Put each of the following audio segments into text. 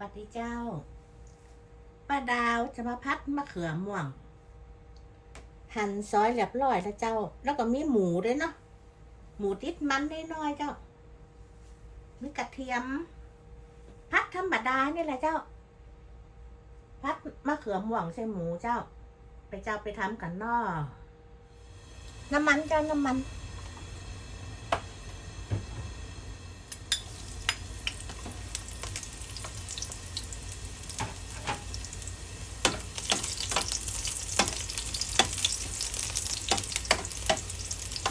ปฏิเจ้าป้าดาวจะมาพัดมะเขือม่วง หั่นซอยเรียบร้อยแล้วเจ้า แล้วก็มีหมูด้วยเนาะหมูติดมันน้อยๆเจ้ามีกระเทียม พัดธรรมดานี่แหละเจ้า พัดมะเขือม่วงใส่หมูเจ้า ไปเจ้าไปทำกันเนอน้ำมันเจ้าน้ำมัน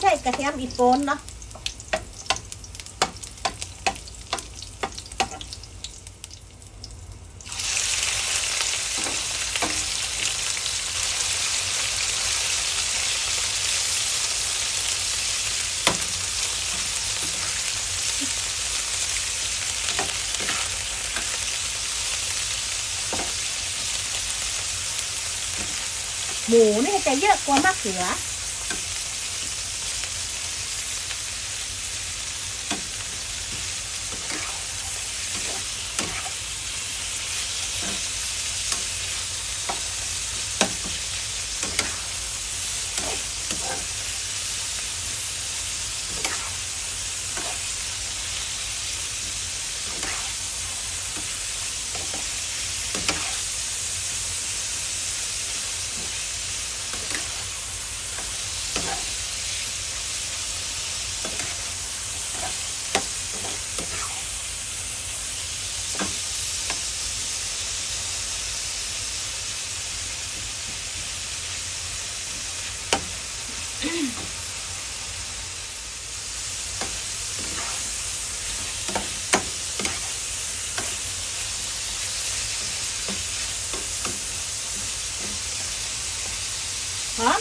ใช่ กระเทียมอีโปนเนาะหมูนี่จะเยอะกว่ามะเขือ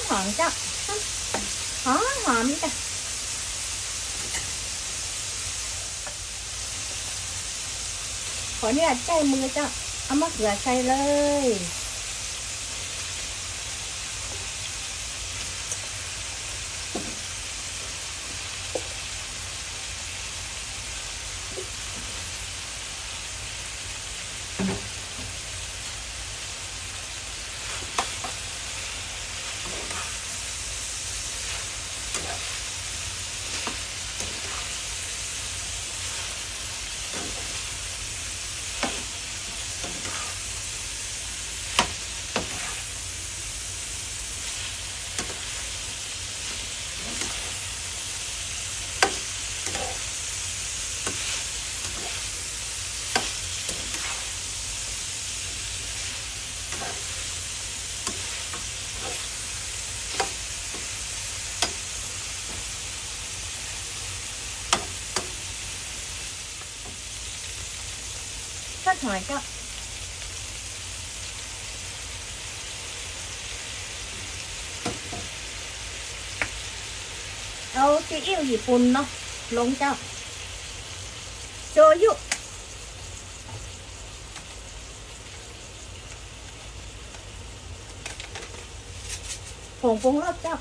หอมจ้ะหอมหอมจ้ะขอเนี่ยใจมือจ้ะเอามะเขือใส่เลย ทอดหอยจ้ะเอาซีอิ๊วญี่ปุ่นเนาะลงเจ้าโชยุผงปรุงรสเจ้า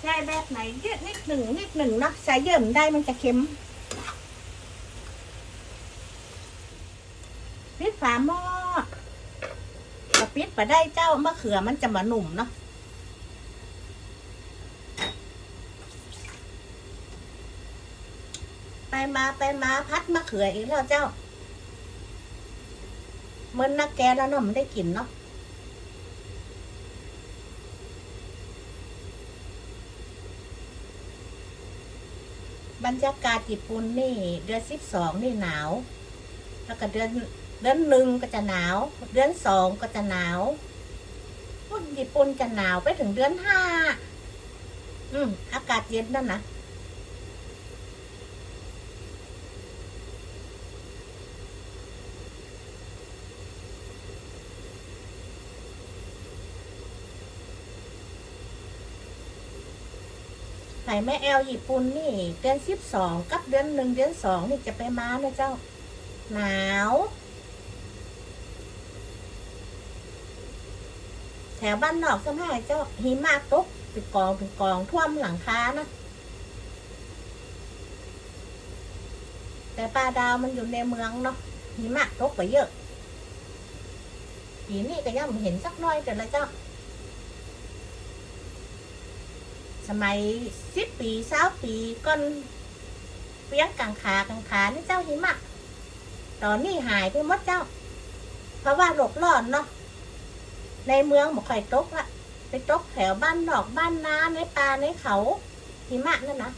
ใส่แบบไหนเยอะนิดหนึ่งนิดหนึ่งเนาะใส่เยอะไม่ได้มันจะเค็ม ปิดฝาหม้อก็ปิดไปได้เจ้ามะเขือมันจะมาหนุ่มเนาะไปมาไปมาพัดมะเขืออีกแล้วเจ้าเมือนนักแกแล้วเนาะมันได้กลิ่นเนาะบรรยากาศญี่ปุ่นนี่ เดือนสิบสองนี่หนาว แล้วก็เดือน เดือนหนึ่งก็จะหนาว เดือนสองก็จะหนาวพวกญี่ปุ่นจะหนาวไปถึงเดือนห้าอืม อากาศเย็นนั่นนะไข่แม่แอลญี่ปุ่นนี่ เดือนสิบสองกับเดือนหนึ่งเดือนสองนี่จะไปมานะเจ้า หนาว แถวบ้านนอกสมัยเจ้าหิมะตกเป็นกองเป็นกองท่วมหลังคานะแต่ปลาดาวมันอยู่ในเมืองเนาะหิมะตกไปเยอะปีนี้ก็ยังเห็นสักน้อยแต่ละเจ้า สมัยสิบปีสาวปีก่อนเปียงกังขากังขานี่เจ้าหิมะ ตอนนี้หายไปหมดเจ้า เพราะว่าหลบร้อนเนาะ ในเมืองบ่ค่อยตกละไปตกแถวบ้านนอกบ้านนาในป่าในเขาหิมะนั่นนะ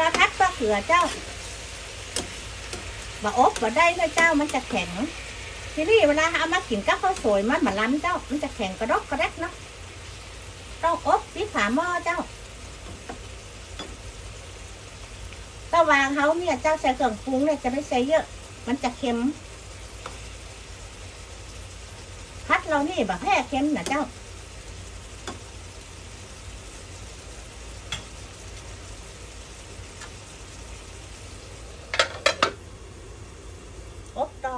ลาทัดปลาเขือเจ้าบะอบบ่ได้เลยเจ้ามันจะแข็ง ทีนี้เวลาเอามากินกับข้าวสวยมันมาล้ำเจ้า มันจะแข็งกระดกกระแดกเนาะต้องอบที่ฝาหม้อเจ้าถ้าวางเขาเนี่ยเจ้าใส่เครื่องปรุงเนี่ยจะไม่ใส่เยอะ มันจะเค็มพัดเรานี่แบบแพ้เค็มนะเจ้า อบต่อ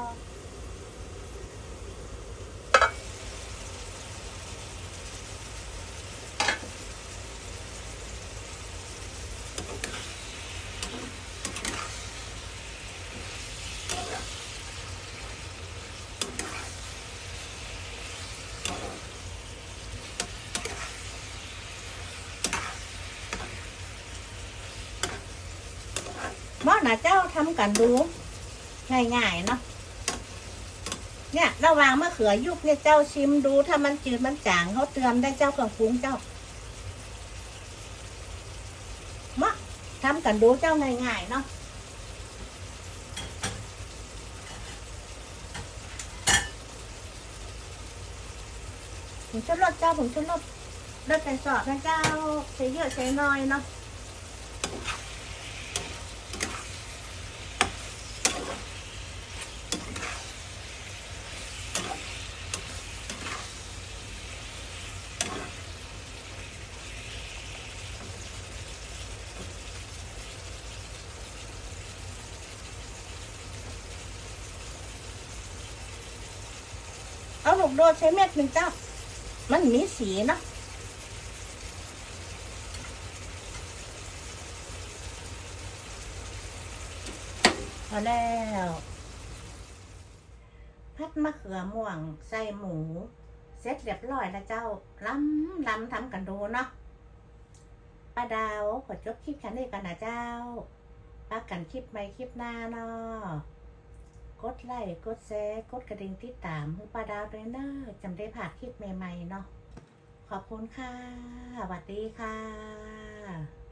หม้อหนาเจ้าทำกันดูง่ายๆเนาะเนี่ยระหว่างมะเขือยุกเนี่ยเจ้าชิมดู ถ้ามันจืดมันจางเขาเตือนได้เจ้าเครื่องปรุงเจ้ามะทำกันดูเจ้าง่ายๆเนาะผมชอบรสเจ้าผมชอบรสรสใส่ซอสนะเจ้าใส่เยอะใส่น้อยเนาะ กโดดใช้เม็ดหนึ่งเจ้า มันมีสีนะพอแล้วพัดมะเขือม่วงใส่หมู เสร็จเรียบร้อยแล้วเจ้าล้ำล้ำทำกันดูเนาะป้าดาวขอจบคลิปแค่นี้กันนะเจ้าป้ากันคลิปใหม่คลิปหน้าเนาะ กดไลค์กดแชร์กดกระดิ่งติดตามคือป้าดาวด้วยเนอะจำได้ผ่าคลิปใหม่ๆเนาะขอบคุณค่ะสวัสดีค่ะ